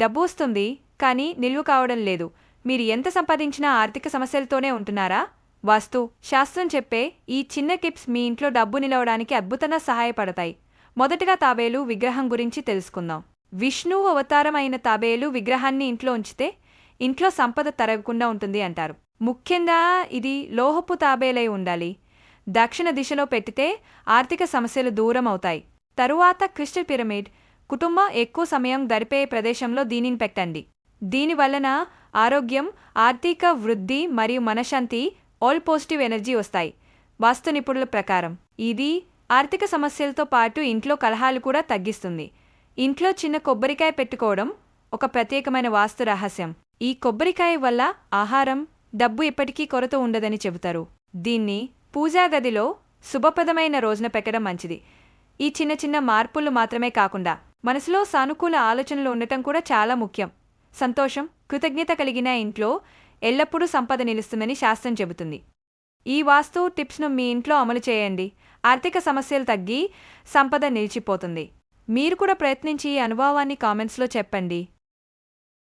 డబ్బు వస్తుంది కానీ నిల్వ కావడం లేదు. మీరు ఎంత సంపాదించినా ఆర్థిక సమస్యలతోనే ఉంటున్నారా? వాస్తు శాస్త్రం చెప్పే ఈ చిన్న టిప్స్ మీ ఇంట్లో డబ్బు నిలవడానికి అద్భుతంగా సహాయపడతాయి. మొదటగా తాబేలు విగ్రహం గురించి తెలుసుకుందాం. విష్ణువు అవతారం అయిన తాబేలు విగ్రహాన్ని ఇంట్లో ఉంచితే ఇంట్లో సంపద తరగకుండా ఉంటుంది అంటారు. ముఖ్యంగా ఇది లోహపు తాబేలై ఉండాలి. దక్షిణ దిశలో పెట్టితే ఆర్థిక సమస్యలు దూరం అవుతాయి. తరువాత క్రిస్టల్ పిరమిడ్ కుటుంబం ఎక్కువ సమయం గడిపే ప్రదేశంలో దీనిని పెట్టండి. దీని వలన ఆరోగ్యం ఆర్థిక వృద్ధి మరియు మనశాంతి ఆల్ పాజిటివ్ ఎనర్జీ వస్తాయి. వాస్తు నిపుణుల ప్రకారం ఇది ఆర్థిక సమస్యలతో పాటు ఇంట్లో కలహాలు కూడా తగ్గిస్తుంది. ఇంట్లో చిన్న కొబ్బరికాయ పెట్టుకోవడం ఒక ప్రత్యేకమైన వాస్తు రహస్యం. ఈ కొబ్బరికాయ వల్ల ఆహారం డబ్బు ఎప్పటికీ కొరత ఉండదని చెబుతారు. దీన్ని పూజా గదిలో శుభప్రదమైన రోజున పెట్టడం మంచిది. ఈ చిన్న చిన్న మార్పులు మాత్రమే కాకుండా మనసులో సానుకూల ఆలోచనలు ఉండటం కూడా చాలా ముఖ్యం. సంతోషం కృతజ్ఞత కలిగిన ఇంట్లో ఎల్లప్పుడూ సంపద నిలుస్తుందని శాస్త్రం చెబుతుంది. ఈ వాస్తు టిప్స్ను మీ ఇంట్లో అమలు చేయండి. ఆర్థిక సమస్యలు తగ్గి సంపద నిలిచిపోతుంది. మీరు కూడా ప్రయత్నించి ఈ అనుభవాన్ని కామెంట్స్లో చెప్పండి.